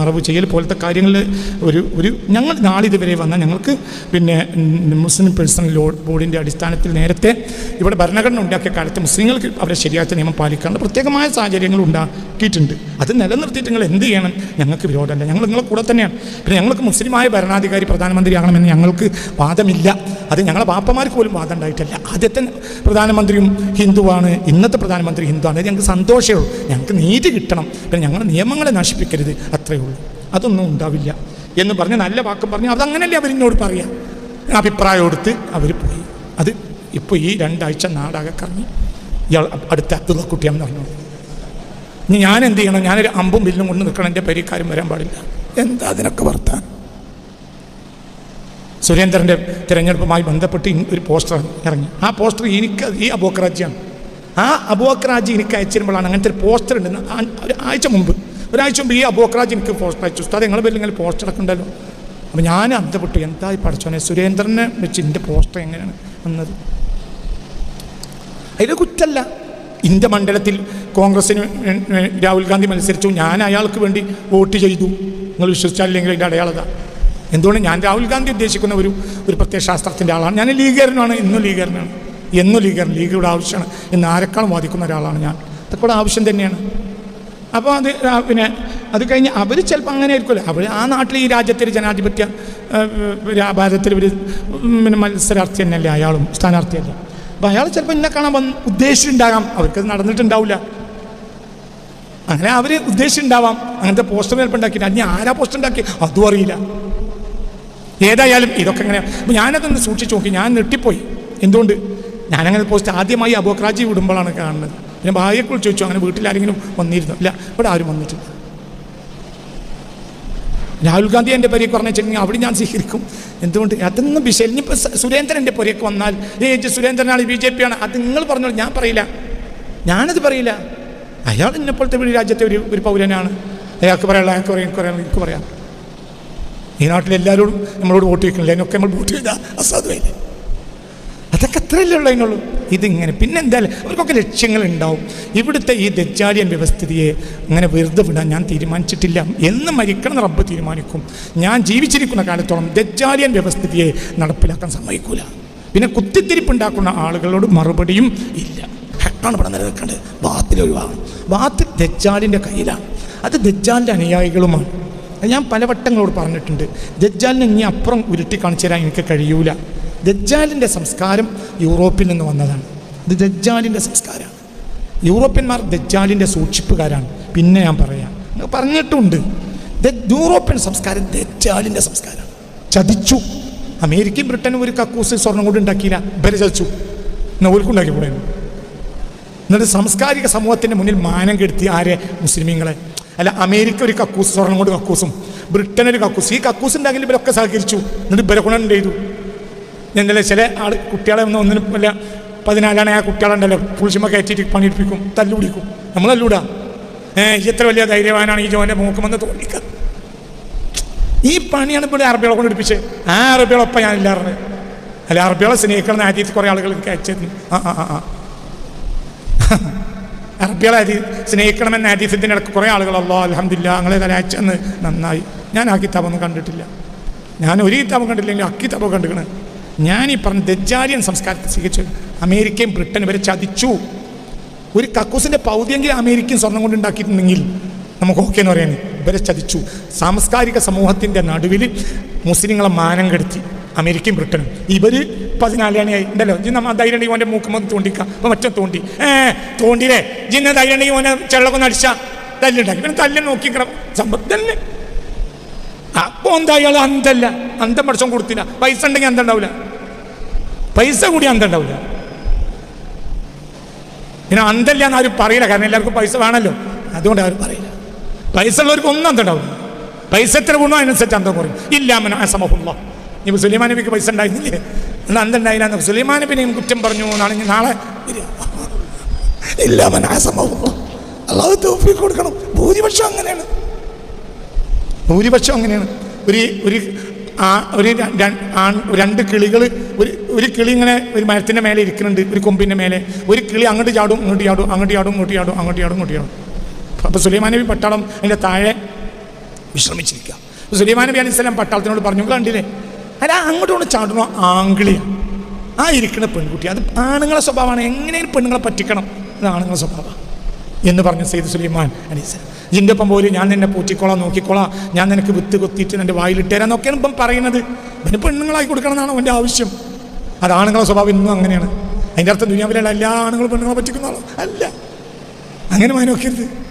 മറവ് ചെയ്യൽ പോലത്തെ കാര്യങ്ങളിൽ ഒരു ഒരു ഞങ്ങൾ നാളിതുവരെ വന്ന ഞങ്ങൾക്ക് പിന്നെ മുസ്ലിം പേഴ്സണൽ ലോ ബോർഡിന്റെ അടിസ്ഥാനത്തിൽ നേരത്തെ ഇവിടെ ഭരണഘടന ഉണ്ടാക്കിയ കാലത്ത് മുസ്ലിങ്ങൾക്ക് അവരെ ശരിയാത്ത നിയമം പാലിക്കാനുള്ള പ്രത്യേകമായ സാഹചര്യങ്ങൾ ഉണ്ടാക്കിയിട്ടുണ്ട്. അത് നിലനിർത്തിയിട്ട് നിങ്ങൾ എന്ത് ചെയ്യണം? ഞങ്ങൾക്ക് വിരോധമല്ല. ഞങ്ങൾ നിങ്ങളെ കൂടെ തന്നെയാണ്. പിന്നെ ഞങ്ങൾക്ക് മുസ്ലിമായ ഭരണാധികാരി പ്രധാനമന്ത്രിയാകണമെന്ന് ഞങ്ങൾക്ക് വാദമില്ല. അത് ഞങ്ങളെ ബാപ്പമാർക്ക് പോലും വാദം ഉണ്ടായിട്ടില്ല ആദ്യത്തെ പ്രധാനമന്ത്രിയും ഹിന്ദുവാണ്. ഇന്നത്തെ പ്രധാനമന്ത്രി ഹിന്ദുവാണ്. ഞങ്ങൾക്ക് സന്തോഷമേ ഉള്ളൂ. ഞങ്ങൾക്ക് നീതി കിട്ടണം. പിന്നെ ഞങ്ങളുടെ നിയമങ്ങളെ നശിപ്പിക്കരുത്. അത്രയേ ഉള്ളൂ. അതൊന്നും ഉണ്ടാവില്ല എന്ന് പറഞ്ഞ് നല്ല വാക്കും പറഞ്ഞു അതങ്ങനല്ലേ അവരിന്നോട് പറയാം. അഭിപ്രായം എടുത്ത് അവർ പോയി. അത് ഇപ്പോൾ ഈ രണ്ടാഴ്ച നാടാകെ കറങ്ങി. ഇയാൾ അടുത്ത അബ്ദുള്ള കുട്ടിയാണെന്ന് പറഞ്ഞു ഇനി ഞാൻ എന്ത് ചെയ്യണം? ഞാനൊരു അമ്പും വില്ലും കൊണ്ട് നിൽക്കണം. എന്റെ പരിക്കാരും വരാൻ പാടില്ല. എന്താ അതിനൊക്കെ വർത്താൻ സുരേന്ദ്രന്റെ തിരഞ്ഞെടുപ്പുമായി ബന്ധപ്പെട്ട് ഒരു പോസ്റ്റർ ഇറങ്ങി. ആ പോസ്റ്റർ എനിക്ക് ഈ അബോക്രാജിയാണ് ആ അബോക്രാജ് എനിക്ക് അയച്ചിരുമ്പോഴാണ് അങ്ങനത്തെ ഒരു പോസ്റ്റർ ഉണ്ട്. ആ- ഒരു ആഴ്ച മുമ്പ്. ഒരാഴ്ച മുമ്പ് ഈ അബോക്രാജ് എനിക്ക് പോസ്റ്റർ അയച്ചു. ഉസ്താദ് നിങ്ങളുടെ പേരിൽ ഇങ്ങനെ പോസ്റ്റർ ഒക്കെ ഉണ്ടല്ലോ അപ്പം ഞാൻ അന്ധപ്പെട്ടു എന്താ ഈ പഠിച്ചോനെ? സുരേന്ദ്രനെ വെച്ച് എന്റെ പോസ്റ്റർ എങ്ങനെയാണ് വന്നത്? അതിലെ കുറ്റല്ല ഇന്ത്യ മണ്ഡലത്തിൽ കോൺഗ്രസിന് രാഹുൽ ഗാന്ധി മത്സരിച്ചു. ഞാൻ അയാൾക്ക് വേണ്ടി വോട്ട് ചെയ്തു. നിങ്ങൾ വിശ്വസിച്ചാലില്ലെങ്കിൽ അതിന്റെ അടയാളത എന്തുകൊണ്ട് ഞാൻ രാഹുൽ ഗാന്ധി ഉദ്ദേശിക്കുന്ന ഒരു ഒരു പ്രത്യേക ശാസ്ത്രത്തിന്റെ ആളാണ്. ഞാൻ ലീഗറിനാണ് ഇന്നും ലീഗറിനാണ് എന്നും ലീഗർ ലീഗറുടെ ആവശ്യമാണ്. എന്ന് ആരെക്കാളും വാദിക്കുന്ന ഒരാളാണ് ഞാൻ. അതൊക്കെ ആവശ്യം തന്നെയാണ്. അപ്പോൾ അത് പിന്നെ അത് കഴിഞ്ഞ് അവർ ചിലപ്പോൾ അങ്ങനെ ആയിരിക്കുമല്ലോ. അവർ ആ നാട്ടിൽ ഈ രാജ്യത്തിൽ ജനാധിപത്യ ഭാരതത്തിൽ ഒരു പിന്നെ മത്സരാർത്ഥി തന്നെയല്ലേ? അയാളും സ്ഥാനാർത്ഥിയല്ലേ? അപ്പോൾ അയാൾ ചിലപ്പോൾ എന്നെ കാണാൻ വന്ന് ഉദ്ദേശിച്ചിട്ടുണ്ടാകാം. അവർക്കത് നടന്നിട്ടുണ്ടാവില്ല. അങ്ങനെ അവർ ഉദ്ദേശിച്ചിട്ടുണ്ടാവാം. അങ്ങനത്തെ പോസ്റ്റർ ചിലപ്പോൾ ഉണ്ടാക്കിയിട്ട് അത് ആരാ പോസ്റ്റർ ഉണ്ടാക്കി അതും അറിയില്ല. ഏതായാലും ഇതൊക്കെ എങ്ങനെയാണ് അപ്പം ഞാനതൊന്ന് സൂക്ഷിച്ച് നോക്കി. ഞാൻ നെട്ടിപ്പോയി എന്തുകൊണ്ട്? ഞാനങ്ങനെ പോസ്റ്റ് ആദ്യമായി അബോക്രാജി വിടുമ്പോഴാണ് കാണുന്നത്. പിന്നെ ഭാര്യയെക്കുറിച്ച് ചോദിച്ചു. അങ്ങനെ വീട്ടിൽ ആരെങ്കിലും വന്നിരുന്നു? ഇല്ല. ഇവിടെ ആരും വന്നിട്ടില്ല. രാഹുൽ ഗാന്ധി എന്റെ പേരെ വെച്ചിട്ടുണ്ടെങ്കിൽ അവിടെ ഞാൻ സ്വീകരിക്കും. എന്തുകൊണ്ട്? അതൊന്നും വിഷയം ഇനിയിപ്പോൾ സുരേന്ദ്രന്റെ പൊരയ്ക്ക് വന്നാൽ ഏ സുരേന്ദ്രനാണ് ബി ജെ പി ആണ്. അത് നിങ്ങൾ പറഞ്ഞോളൂ. ഞാൻ പറയില്ല. ഞാനത് പറയില്ല. അയാൾ ഇന്നെപ്പോഴത്തെ ഒരു രാജ്യത്തെ ഒരു ഒരു പൗരനാണ്. അയാൾക്ക് പറയാനുള്ള അയാൾക്ക് പറയാം പറയാം എനിക്ക് പറയാം. ഈ നാട്ടിൽ എല്ലാവരോടും നമ്മളോട് വോട്ട് ചെയ്യുന്നില്ല അതിനൊക്കെ നമ്മൾ വോട്ട് ചെയ്താൽ അസാധുവായില്ലേ? അതൊക്കെ അത്രയല്ലേ ഉള്ളൂ അതിനുള്ളൂ. ഇതിങ്ങനെ പിന്നെ എന്തായാലും അവർക്കൊക്കെ ലക്ഷ്യങ്ങളുണ്ടാവും. ഇവിടുത്തെ ഈ ദജ്ജാലിയൻ വ്യവസ്ഥിതിയെ അങ്ങനെ വെറുതെ വിടാൻ ഞാൻ തീരുമാനിച്ചിട്ടില്ല. എന്ന് മരിക്കണം റബ്ബ് തീരുമാനിക്കും. ഞാൻ ജീവിച്ചിരിക്കുന്ന കാലത്തോളം ദജ്ജാലിയൻ വ്യവസ്ഥിതിയെ നടപ്പിലാക്കാൻ സമ്മതിക്കൂല. പിന്നെ കുത്തിത്തിരിപ്പുണ്ടാക്കുന്ന ആളുകളോട് മറുപടിയും ഇല്ല. ഹക്കാണ് ഇവിടെ നിലനിൽക്കേണ്ടത്. വാത്തിൽ ഒഴിവാകണം. ബാത്തിൽ ദജ്ജാലിന്റെ കയ്യിലാണ്. അത് ദജ്ജാലിന്റെ അനുയായികളുമാണ്. ഞാൻ പല വട്ടങ്ങളോട് പറഞ്ഞിട്ടുണ്ട്. ദജ്ജാലിനെ ഇനി അപ്പുറം ഉരുട്ടി കാണിച്ചു തരാൻ എനിക്ക് കഴിയൂല. ദജ്ജാലിന്റെ സംസ്കാരം യൂറോപ്പിൽ നിന്ന് വന്നതാണ്. ഇത് ദജ്ജാലിന്റെ സംസ്കാരമാണ് യൂറോപ്യന്മാർ ദജ്ജാലിന്റെ സൂക്ഷിപ്പുകാരാണ്. പിന്നെ ഞാൻ പറയാം. പറഞ്ഞിട്ടുണ്ട്. യൂറോപ്യൻ സംസ്കാരം ദജ്ജാലിന്റെ സംസ്കാരമാണ്. ചതിച്ചു. അമേരിക്കയും ബ്രിട്ടനും ഒരു കക്കൂസ് സ്വർണം കൊണ്ട് ഉണ്ടാക്കിയില്ല. ഇവരെ ചതിച്ചു നോൽക്കുണ്ടാക്കി കൂടെ? എന്നിട്ട് സാംസ്കാരിക സമൂഹത്തിന്റെ മുന്നിൽ മാനം കെടുത്തി ആരെ? മുസ്ലിമീങ്ങളെ. അല്ല അമേരിക്ക ഒരു കക്കൂസ് സ്വർണം കൊണ്ട് കക്കൂസും. ബ്രിട്ടൻ ഒരു കക്കൂസ്. ഈ കക്കൂസ് ഉണ്ടെങ്കിൽ ഇവരൊക്കെ സഹകരിച്ചു. എന്നിട്ട് ഇവരെ ഗുണം ചെയ്തു? എന്നല്ല ചില ആൾ കുട്ടികളെ ഒന്നും ഒന്നിനും വല്ല പതിനാലാണ് ആ കുട്ടികളുണ്ടല്ലോ പുളിച്ചുമ്മ കയറ്റിയിട്ട് പണിയെടുപ്പിക്കും തല്ലുപിടിക്കും. നമ്മൾ തല്ലൂടാ. ഏ എത്ര വലിയ ധൈര്യവാനാണ് ഈ ജോന്റെ മൂക്കുമെന്ന് തോന്നിക്ക ഈ പണിയാണ് ഇപ്പോൾ അറബികളെ കൊണ്ട് എടുപ്പിച്ചത് ആ അറബികളൊപ്പം ഞാൻ ഇല്ലാറുണ്ട്. അല്ല അറബികളെ സ്നേഹിക്കണം ആദ്യത്തെ കുറേ ആളുകൾ എനിക്ക് ആ ആ ആ <laughs> അറബികളെ അതി സ്നേഹിക്കണമെന്ന ആദ്യത്തിന്റെ ഇടയ്ക്ക് കുറേ ആളുകളല്ലോ അലഹമില്ല അലഹമില്ല ഞങ്ങളെ തലയച്ചെന്ന് നന്നായി. ഞാൻ ആ കിതാബൊന്നും കണ്ടിട്ടില്ല. ഞാൻ ഒരു കിതാബും കണ്ടില്ലെങ്കിൽ ആ കിതാബ് കണ്ടിക്കണ് ഞാൻ ഈ പറഞ്ഞ ദജ്ജാലിയൻ സംസ്കാരത്തെ സ്വീകരിച്ചു അമേരിക്കയും ബ്രിട്ടനും വരെ ചതിച്ചു. ഒരു കക്കൂസിന്റെ പൗതിയെങ്കിലും അമേരിക്കൻ സ്വർണം കൊണ്ട് ഉണ്ടാക്കിയിട്ടുണ്ടെങ്കിൽ നമുക്ക് ഓക്കെ എന്ന് പറയാൻ ഇവരെ ചതിച്ചു. സാംസ്കാരിക സമൂഹത്തിന്റെ നടുവിൽ മുസ്ലിങ്ങളെ മാനം കെടുത്തി അമേരിക്കയും ബ്രിട്ടനും. ഇവർ പതിനാലാണിയായി ഉണ്ടല്ലോ? ജി നമ്മൾ ധൈര്യം മൂക്ക് ഓന്റെ മൂക്കുമ്പോൾ തോണ്ടിക്കാം. അപ്പൊ മറ്റേ തോണ്ടി. ഏ തോണ്ടിയില്ലേ? ജിന്ന ധൈര്യണ്ടെങ്കിൽ ഓനെ ചെള്ളക്കൊന്ന് അടിച്ചാ. തല്ലുണ്ടാക്കി. പിന്നെ തല്ലെ നോക്കി സമ്പത്ത് തന്നെ അപ്പോൾ എന്താ അയാൾ അന്തല്ല അന്തം പഠിച്ചോൻ കൊടുത്തില്ല. പൈസ ഉണ്ടെങ്കിൽ അന്തം ഉണ്ടാവില്ല പൈസ കൂടി അന്തണ്ടാവില്ല പിന്നെ അന്തല്ല എന്ന് ആരും പറയില്ല. കാരണം എല്ലാവർക്കും പൈസ വേണമല്ലോ. അതുകൊണ്ട് ആരും പറയില്ല. പൈസ ഉള്ളവർക്ക് ഒന്നും അന്തണ്ടാവില്ല പൈസ എത്ര ഗുണം അതിനനുസരിച്ച് അന്തം കുറയും. ഇല്ല സമൂഹമുള്ള ഇനി സുലൈമാൻ നബിക്ക് പൈസ ഉണ്ടായിരുന്നില്ലേ? എന്നാൽ അന്തണ്ടായില്ല സുലൈമാൻ നബിനെയും കുറ്റം പറഞ്ഞു നാളെ നാളെ. ഇല്ല തോഫിക്ക് കൊടുക്കണം. ഭൂരിപക്ഷം അങ്ങനെയാണ്. ഭൂരിപക്ഷം അങ്ങനെയാണ്. ഒരു ഒരു ആ ഒരു രണ്ട് കിളികൾ ഒരു ഒരു കിളി ഇങ്ങനെ ഒരു മരത്തിന്റെ മേലെ ഇരിക്കുന്നുണ്ട് ഒരു കൊമ്പിന്റെ മേലെ. ഒരു കിളി അങ്ങോട്ട് ചാടും ഇങ്ങോട്ട് ചാടും അങ്ങോട്ട് ചാടും ഇങ്ങോട്ട് ചാടും അങ്ങോട്ട് ചാടും ഇങ്ങോട്ട് ചാടും. അപ്പോൾ സുലൈമാൻ നബി പട്ടാളം അതിന്റെ താഴെ വിശ്രമിച്ചിരിക്കുക. അപ്പോൾ സുലൈമാൻ നബി അലൈഹി സ്വലം പട്ടാളത്തിനോട് പറഞ്ഞു കണ്ടില്ലേ? അല്ല അങ്ങോട്ട് കൊണ്ട് ചാടണോ ആംഗിളിയാണ് ആ ഇരിക്കുന്ന പെൺകുട്ടി. അത് ആണുങ്ങളെ സ്വഭാവമാണ്. എങ്ങനെയും പെണ്ണുങ്ങളെ പറ്റിക്കണം? അത് ആണുങ്ങളെ സ്വഭാവമാണ് എന്ന് പറഞ്ഞു സെയ്ദ് സുലൈമാൻ അലീസ് ജിന്റെ ഒപ്പം പോലും ഞാൻ നിന്നെ പൂറ്റിക്കോളാം നോക്കിക്കോളാം. ഞാൻ നിനക്ക് വിത്ത് കൊത്തിയിട്ട് എന്റെ വായിലിട്ടേരാൻ എന്നൊക്കെയാണ് ഇപ്പം പറയുന്നത്. പിന്നെ പെണ്ണുങ്ങളായി കൊടുക്കണം എന്നാണ് അവന്റെ ആവശ്യം. അത് ആണുങ്ങളെ സ്വഭാവം ഇന്നും അങ്ങനെയാണ്. അതിന്റെ അർത്ഥം ദുനിയാവിലുള്ള എല്ലാ ആണുങ്ങളും പെണ്ണുങ്ങളെ പറ്റിക്കുന്ന ആളോ. അല്ല. അങ്ങനെ മാനോക്കരുത്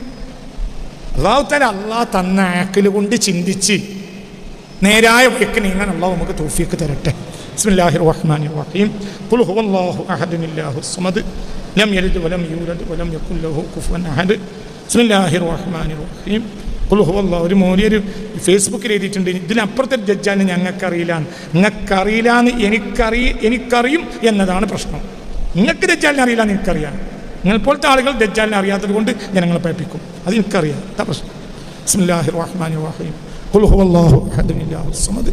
അള്ളാഹു തല അള്ളാഹ് തന്ന ആക്കിൽ കൊണ്ട് ചിന്തിച്ച് നേരായ വഴിക്ക് നീങ്ങാൻ അള്ളാഹു നമുക്ക് തോഫിയൊക്കെ തരട്ടെ. ബിസ്മില്ലാഹിർ റഹ്മാനിർ റഹീം. ഖുൽ ഹുവല്ലാഹു അഹദുനില്ലാഹു സമദ്. ലം യലിദ് വലം യൂലദ് വലം യകുൽ ലഹു കുഫുവൻ അഹദ്. സുനില്ലാഹിർ റഹ്മാൻ റഹീം കുൽഹുവല്ല ഒരു മോലി ഒരു ഫേസ്ബുക്കിൽ എഴുതിയിട്ടുണ്ട്. ഇതിനപ്പുറത്തെ ജഡ്ജാണ് ഞങ്ങൾക്കറിയില്ല നിങ്ങൾക്കറിയില്ല എന്ന് എനിക്കറി എനിക്കറിയും എന്നതാണ് പ്രശ്നം. നിങ്ങൾക്ക് ജഡ്ജാലിനെ അറിയില്ല എന്ന് എനിക്കറിയാം. നിങ്ങൾ പോലത്തെ ആളുകൾ ജഡ്ജാലിനെ അറിയാത്തത് കൊണ്ട് ജനങ്ങളെ പഠിപ്പിക്കും അത് എനിക്കറിയാം. പ്രശ്നം. ബിസ്മില്ലാഹി റഹീം സമദ്.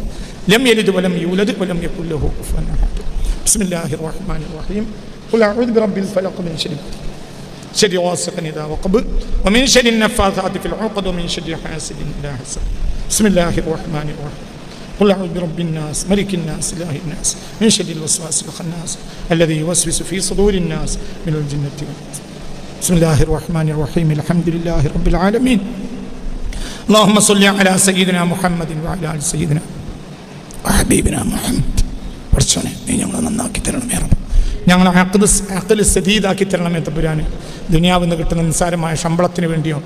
ലം യലിദ് വലം യൂലദ് വലം അഹദ്. ബിസ്മില്ലാഹിർ റഹ്മാനിർ റഹീം ഫലഖ് മിൻ شر شر غاسق اذا وقب ومن شر النفاثات في العقد ومن شر حاسد اذا حسد بسم الله الرحمن الرحيم قل اعوذ برب الناس ملك الناس اله الناس من شر الوسواس الخناس الذي يوسوس في صدور الناس من الجنه والناس بسم الله الرحمن الرحيم الحمد لله رب العالمين اللهم صل على سيدنا محمد وعلى ال سيدنا ഹബീബിന മുഹമ്മദ് പഠിച്ചോനെ നീ ഞങ്ങളെ നന്നാക്കി തരണമേ റബ്ബ് ഞങ്ങൾ അക്കത് അക്കൽ സദീദാക്കി തരണമേ തമ്പുരാന് ദുനിയാവിൽ നിന്ന് കിട്ടുന്ന നിസ്സാരമായ ശമ്പളത്തിന് വേണ്ടിയോ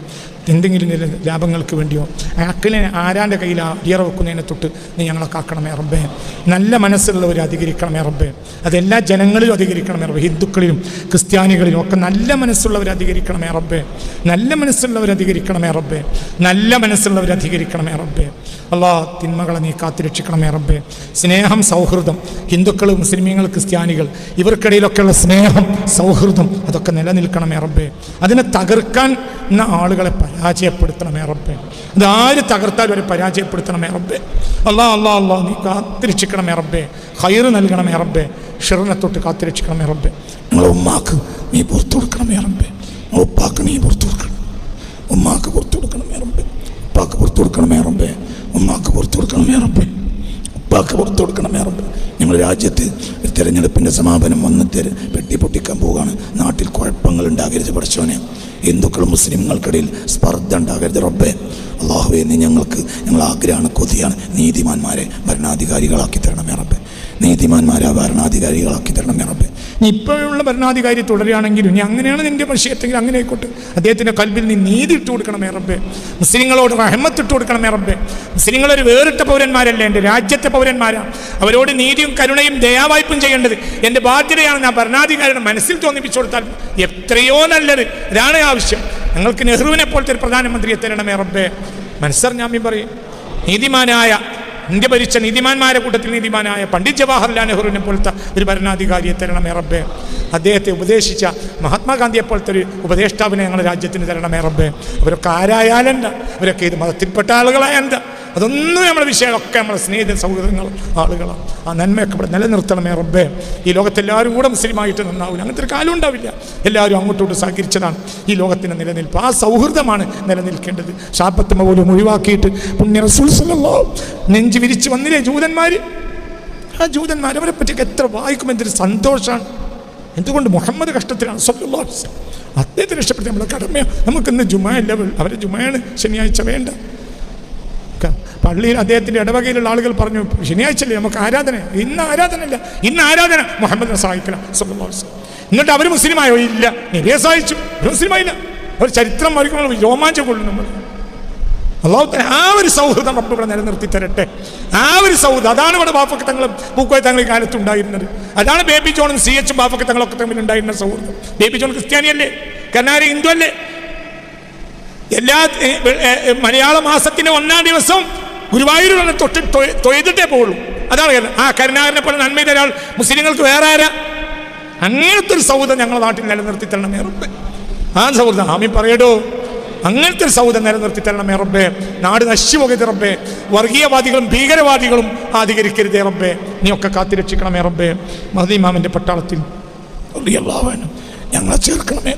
എന്തെങ്കിലും ലാഭങ്ങൾക്ക് വേണ്ടിയോ അക്കലിനെ ആരാന്റെ കയ്യിൽ അടിയറ വെക്കുന്നതിനെ തൊട്ട് നീ ഞങ്ങളെ കാക്കണമേ റബ്ബേ. നല്ല മനസ്സുള്ളവർ അധികരിക്കണമേ റബ്ബേ. അതെല്ലാ ജനങ്ങളിലും അധികരിക്കണമേ റബ്ബേ. ഹിന്ദുക്കളിലും ക്രിസ്ത്യാനികളിലും ഒക്കെ നല്ല മനസ്സുള്ളവർ അധികരിക്കണമേ റബ്ബേ. നല്ല മനസ്സുള്ളവർ അധികരിക്കണമേ റബ്ബേ. നല്ല മനസ്സുള്ളവർ അധികരിക്കണമേ റബ്ബേ. അള്ളാ തിന്മകളെ നീ കാത്തുരക്ഷിക്കണമേ റബ്ബേ. സ്നേഹം സൗഹൃദം ഹിന്ദുക്കൾ മുസ്ലിമീങ്ങൾ ക്രിസ്ത്യാനികൾ ഇവർക്കിടയിലൊക്കെയുള്ള സ്നേഹം സൗഹൃദം അതൊക്കെ നിലനിൽക്കണമേ റബ്ബേ. അതിനെ തകർക്കാൻ എന്ന ആളുകളെ പരാജയപ്പെടുത്തണമേ റബ്ബേ. ഇതാര് തകർത്താലും അവരെ പരാജയപ്പെടുത്തണമേ റബ്ബേ. അള്ളാ അള്ളാ അള്ളാ നീ കാത്തുരക്ഷിക്കണമേ റബ്ബേ. ഹൈറ് നൽകണമേ റബ്ബേ. ഷിറിനെ തൊട്ട് കാത്തുരക്ഷിക്കണമേ റബ്ബേ. നിങ്ങളെ ഉമ്മാക്ക് നീ പുറത്തു കൊടുക്കണമേ റബ്ബേ. ഉപ്പാക്ക് നീ പുറത്തു കൊടുക്കണം. ഉമ്മാക്ക് പുറത്തു കൊടുക്കണമേ റബ്ബേ. ഉപ്പാക്ക് പുറത്തു കൊടുക്കണമേ റബ്ബേ. ഉമ്മാക്ക് പുറത്തു കൊടുക്കണമേ റബ്ബേ. ഉപ്പാക്ക് പുറത്തു കൊടുക്കണമേ അറബ് ഞങ്ങളുടെ രാജ്യത്ത് തെരഞ്ഞെടുപ്പിന്റെ സമാപനം വന്ന് തെര പെട്ടി പൊട്ടിക്കാൻ പോവുകയാണ്. നാട്ടിൽ കുഴപ്പങ്ങൾ ഉണ്ടാകരുത് പഠിച്ചോനെ ഹിന്ദുക്കളും മുസ്ലിങ്ങൾക്കിടയിൽ സ്പർദ്ധ ഉണ്ടാകരുത് റബ്ബെ. അള്ളാഹുവെ നീ ഞങ്ങൾക്ക് ഞങ്ങൾ ആഗ്രഹമാണ് കൊതിയാണ്. നീതിമാന്മാരെ ഭരണാധികാരികളാക്കി തരണമേ റബ്ബേ. നീതിമാന്മാരെ ഭരണാധികാരികളാക്കി തരണമേ റബ്ബേ. നീ ഇപ്പോഴുള്ള ഭരണാധികാരി തുടരുകയാണെങ്കിലും നീ അങ്ങനെയാണ് നിന്റെ വിഷയത്തെങ്കിൽ അങ്ങനെ ആയിക്കോട്ടെ. അദ്ദേഹത്തിന്റെ കൽബിൽ നീ നീതി ഇട്ട് കൊടുക്കണമേ റബ്ബേ. മുസ്ലിങ്ങളോട് റഹ്മത്ത് ഇട്ട് കൊടുക്കണമേ റബ്ബേ. മുസ്ലിങ്ങളൊരു വേറിട്ട പൗരന്മാരല്ല എന്റെ രാജ്യത്തെ പൗരന്മാരാണ് അവരോട് നീതിയും കരുണയും ദയാവായ്പും ചെയ്യേണ്ടത് എന്റെ ബാധ്യതയാണ്. ഞാൻ ഭരണാധികാരിയുടെ മനസ്സിൽ തോന്നിപ്പിച്ചു കൊടുത്താൽ എത്രയോ നല്ലത്. ഇതാണ് ആവശ്യം. ഞങ്ങൾക്ക് നെഹ്റുവിനെ പോലത്തെ ഒരു പ്രധാനമന്ത്രിയെ തരണമേ റബ്ബേ. ഞാൻ പറയും. നീതിമാനായ ഇന്ത്യ ഭരിച്ച നീതിമാന്മാരെ കൂട്ടത്തിൽ നീതിമാനായ പണ്ഡിറ്റ് ജവഹർലാൽ നെഹ്റുവിനെ പോലത്തെ ഒരു ഭരണാധികാരിയെ തരണമേ റബ്ബേ. അദ്ദേഹത്തെ ഉപദേശിച്ച മഹാത്മാഗാന്ധിയെ പോലത്തെ ഒരു ഉപദേഷ്ടാവിനെ ഞങ്ങളുടെ രാജ്യത്തിന് തരണമേ റബ്ബേ. അവരൊക്കെ ആരായാലെന്താ? അവരൊക്കെ ഇത് മതത്തിൽപ്പെട്ട ആളുകളായെന്താ? അതൊന്നും നമ്മുടെ വിഷയമൊക്കെ നമ്മുടെ സ്നേഹിത സൗഹൃദങ്ങൾ ആളുകളാണ്. ആ നന്മയൊക്കെ ഇവിടെ നിലനിർത്തണമേ റബ്ബേ. ഈ ലോകത്തെല്ലാവരും കൂടെ മുസ്ലിമായിട്ട് നന്നാവില്ല അങ്ങനത്തെ ഒരു കാലം ഉണ്ടാവില്ല. എല്ലാവരും അങ്ങോട്ടോട്ട് സഹകരിച്ചതാണ് ഈ ലോകത്തിന്റെ നിലനിൽപ്പ്. ആ സൗഹൃദമാണ് നിലനിൽക്കേണ്ടത്. ശാപത്തമ്മ പോലും ഒഴിവാക്കിയിട്ട് പുണ്യ റസൂൽ സല്ലല്ലാഹു നെഞ്ച് വിരിച്ച് വന്നില്ലേ ജൂതന്മാർ ആ ജൂതന്മാർ അവരെ പറ്റിയൊക്കെ എത്ര വായിക്കും എന്തൊരു സന്തോഷമാണ് എന്തുകൊണ്ട് മുഹമ്മദ് കഷ്ടത്തിലാണ്? സല്ലല്ലാഹു അദ്ദേഹത്തിന് രക്ഷപ്പെടുത്തി നമ്മളെ കടമയാണ് നമുക്കിന്ന് ജുമയല്ല അവരെ ജുമയാണ് ശനിയാഴ്ച വേണ്ട. പള്ളിയിൽ അദ്ദേഹത്തിന്റെ ഇടവകയിലുള്ള ആളുകൾ പറഞ്ഞു ശനിയാഴ്ചയല്ലേ നമുക്ക് ആരാധന? ഇന്ന് ആരാധനയില്ല ഇന്ന് ആരാധന? മുഹമ്മദ് സഹായിക്കണം. എന്നിട്ട് അവർ മുസ്ലിമായോ? ഇല്ല. നബിയെ സഹായിച്ചു. മുസ്ലിമായില്ല അവർ ചരിത്രം വരയ്ക്കുമ്പോൾ രോമാഞ്ചം കൊള്ളും നമ്മൾ അള്ളാഹുത്തിന് ആ ഒരു സൗഹൃദം റബ്ബ് ഇവിടെ നിലനിർത്തി തരട്ടെ. ആ ഒരു സൗഹൃദം. അതാണ് ഇവിടെ ബാഫക്ക് തങ്ങളും പൂക്കോയ തങ്ങൾ കാലത്ത് ഉണ്ടായിരുന്നത്. അതാണ് ബേബി ജോണും സി എച്ചും ബാഫക്ക് തങ്ങളൊക്കെ തമ്മിൽ ഉണ്ടായിരുന്ന സൗഹൃദം. ബേബി ജോൺ ക്രിസ്ത്യാനിയല്ലേ കന്നാര ഹിന്ദു അല്ലേ? എല്ലാ മലയാള മാസത്തിന്റെ ഒന്നാം ദിവസം ഗുരുവായൂർ തന്നെ തൊട്ട് തൊയ്തിട്ടേ പോകുള്ളൂ അതാണ്. ആ കരുണാകരനെ പോലെ നന്മ ഒരാൾ മുസ്ലിങ്ങൾക്ക് വേറെ ആരാ? അങ്ങനത്തെ ഒരു സൗഹൃദം ഞങ്ങളുടെ നാട്ടിൽ നിലനിർത്തി തരണമേ റബ്ബേ. ആ സൗഹൃദം ആമി പറയടോ. അങ്ങനത്തെ ഒരു സൗഹൃദം നിലനിർത്തി തരണമേ റബ്ബേ. നാട് നശിച്ചുപോകരുത് റബ്ബേ. വർഗീയവാദികളും ഭീകരവാദികളും ആധികരിക്കരുതേ റബ്ബേ. നീ ഒക്കെ കാത്തിരക്ഷിക്കണമേ റബ്ബേ. മഹദീമാമിന്റെ പട്ടാളത്തിൽ ഞങ്ങളെ ചേർക്കണമേ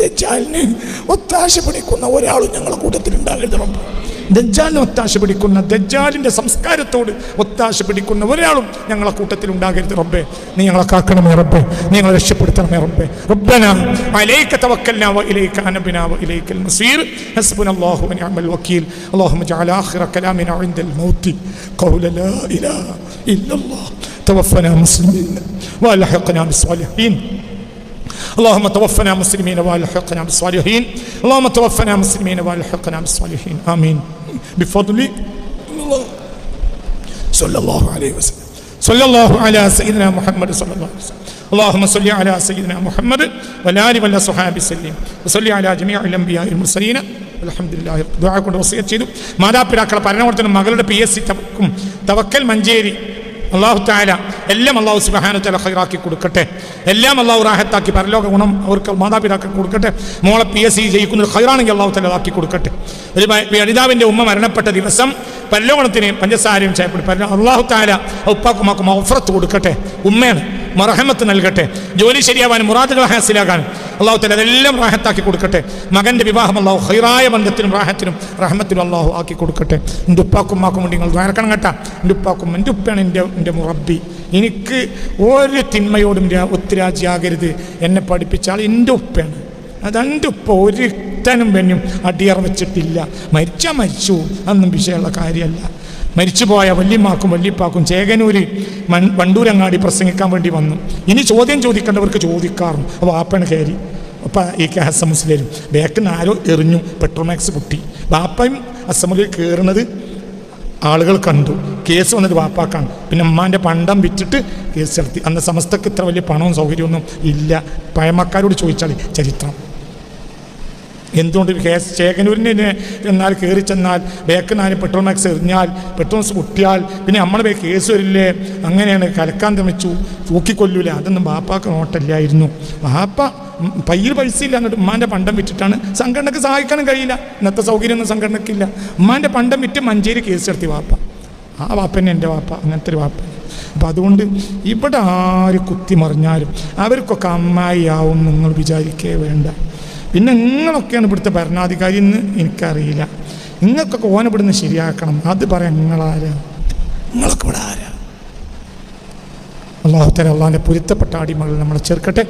ദജ്ജാലിന് ഒത്താശ പിടിക്കുന്ന ഒരാളും ഞങ്ങളുടെ കൂട്ടത്തിൽ ഉണ്ടാകരുത് റബ്ബ്. ദജ്ജാലിന് ഒത്താശ പിടിക്കുന്ന ദജ്ജാലിന്റെ സംസ്കാരത്തോട് ഒത്താശ പിടിക്കുന്ന ഒരാളും ഞങ്ങളെ കൂട്ടത്തിൽ ഉണ്ടാകരുത് റബ്ബേ നീ ഞങ്ങളെ കാക്കണമേ റബ്ബേ നീ ഞങ്ങളെ രക്ഷപ്പെടുത്തണമേ റബ്ബേ റബ്ബന അലൈക തവക്കൽനാ വഇലൈക അനബിനാ വഇലൈക المصير حسبنا الله ونعم الوكيل اللهم اجعل آخر كلامنا عند الموت قول لا إله إلا الله توفنا مسلمين والحقنا بالصالحين اللهم توفنا مسلمين والحقنا بالصالحين اللهم توفنا مسلمين والحقنا بالصالحين آمين بفضل الله صلى الله عليه وسلم صلى الله على سيدنا محمد صلى الله عليه وسلم اللهم صل على سيدنا محمد والآل والصحابة سلم وصل على جميع الأنبياء المرسلين അലഹമില്ലാ ദുആ കൊണ്ട് വസിയത്ത് ചെയ്തു മാതാപിതാക്കളെ ഭരണവർത്തനം മകളുടെ P S C തവക്കും Thavakkal Manjeri അള്ളാഹു താല എല്ലാം അള്ളാഹു സുബഹാനു തല ഹൈറാക്കി കൊടുക്കട്ടെ. എല്ലാം അള്ളാഹു റാഹത്താക്കി പരലോക ഗുണം അവർക്ക് മാതാപിതാക്കൾ കൊടുക്കട്ടെ. മോളെ പി എസ് സി ജയിക്കുന്ന ഹൈറാണെങ്കിൽ അള്ളാഹു തല കൊടുക്കട്ടെ. ഒരു വനിതാവിന്റെ ഉമ്മ മരണപ്പെട്ട ദിവസം പല്ലോണത്തിന് പഞ്ചസാരയും ചായപ്പൊടി പല്ല അള്ളാഹു താല ഉപ്പാക്കുമാക്കും ഓഫറത്ത് കൊടുക്കട്ടെ. ഉമ്മയാണ്. മറഹമത്ത് നൽകട്ടെ. ജോലി ശരിയാവാനും മുറാദുകൾ ഹാസിലാകാനും അള്ളാഹു താല അതെല്ലാം റാഹത്താക്കി കൊടുക്കട്ടെ. മകന്റെ വിവാഹം അള്ളാഹു ഹൈറായ ബന്ധത്തിനും റാഹത്തിനും റഹമത്തിനും അള്ളാഹു ആക്കി കൊടുക്കട്ടെ. എന്റെ ഉപ്പാക്കും മാക്കും വേണ്ടി നിങ്ങൾ ദ്വാരക്കണം കേട്ടാ. എന്റെ ഉപ്പാക്കും എന്റെ ഉപ്പയാണ് എന്റെ എന്റെ മുറബി എനിക്ക് ഒരു തിന്മയോടും ഒത്തിരാജിയാകരുത് എന്നെ പഠിപ്പിച്ചാൽ എന്റെ ഉപ്പയാണ്. അതെന്റെ ഉപ്പ ഒരുത്തനും പെണ്ണും അടിയറ വെച്ചിട്ടില്ല. മരിച്ചാൽ മരിച്ചു. അന്നും വിഷയമുള്ള കാര്യമല്ല. മരിച്ചുപോയ വല്യമ്മാക്കും വല്യപ്പാക്കും ചേകനൂര് മൺ വണ്ടൂരങ്ങാടി പ്രസംഗിക്കാൻ വേണ്ടി വന്നു. ഇനി ചോദ്യം ചോദിക്കേണ്ടവർക്ക് ചോദിക്കാറും അപ്പോൾ വാപ്പയാണ് കയറി. അപ്പം ഈ കെ ഹസൻ മുസ്ലിം ബാക്കിൽ നിന്ന് ആരോ എറിഞ്ഞു. പെട്രോമാക്സ് പൊട്ടി വാപ്പയും അസമുലിൽ കയറുന്നത് ആളുകൾ കണ്ടു. കേസ് വന്നത് വാപ്പാക്കാണ്. പിന്നെ അമ്മാന്റെ പണ്ടം വിറ്റിട്ട് കേസ് നടത്തി. അന്ന് സമസ്തക്ക് ഇത്ര വലിയ പണവും സൗകര്യമൊന്നും ഇല്ല. പഴമക്കാരോട് ചോദിച്ചാൽ ചരിത്രം. എന്തുകൊണ്ട് കേസ് ചേകനൂരിന് എന്നാൽ കയറി ചെന്നാൽ ബേക്ക് പെട്രോൾ മാക്സ് എറിഞ്ഞാൽ പെട്രോൾ മാക്സ് പൊട്ടിയാൽ പിന്നെ നമ്മളെ കേസ് വരില്ലേ? അങ്ങനെയാണ് കലക്കാൻ തമിച്ചു തൂക്കിക്കൊല്ലൂല. അതൊന്നും ബാപ്പാക്ക് നോട്ടല്ലായിരുന്നു. ബാപ്പ പയ്യിൽ പൈസ ഇല്ല എന്നിട്ട് ഉമ്മാന്റെ പണ്ടം വിറ്റിട്ടാണ് സംഘടനക്ക് സഹായിക്കാനും കഴിയില്ല. ഇന്നത്തെ സൗകര്യമൊന്നും സംഘടനക്കില്ല. ഉമ്മാന്റെ പണ്ടം വിറ്റ് മഞ്ചേരി കേസ് നടത്തി വാപ്പ ആ വാപ്പന്നെ എന്റെ വാപ്പ അങ്ങനത്തെ ഒരു വാപ്പ അപ്പം അതുകൊണ്ട് ഇവിടെ ആര് കുത്തിമറിഞ്ഞാലും അവർക്കൊക്കെ അമ്മായി ആവും നിങ്ങൾ വിചാരിക്കേ വേണ്ട. പിന്നെ നിങ്ങളൊക്കെയാണ് ഇവിടുത്തെ ഭരണാധികാരി എന്ന് എനിക്കറിയില്ല. നിങ്ങൾക്കൊക്കെ ഓനെ ഇവിടുന്ന് ശരിയാക്കണം. അത് പറയാൻ നിങ്ങളാരാ? നിങ്ങളൊക്കെ ഇവിടെ ആരാ? അള്ളാഹു തല അള്ളാഹിന്റെ പൊരുത്തപ്പെട്ട അടിമകൾ നമ്മളെ ചേർക്കട്ടെ.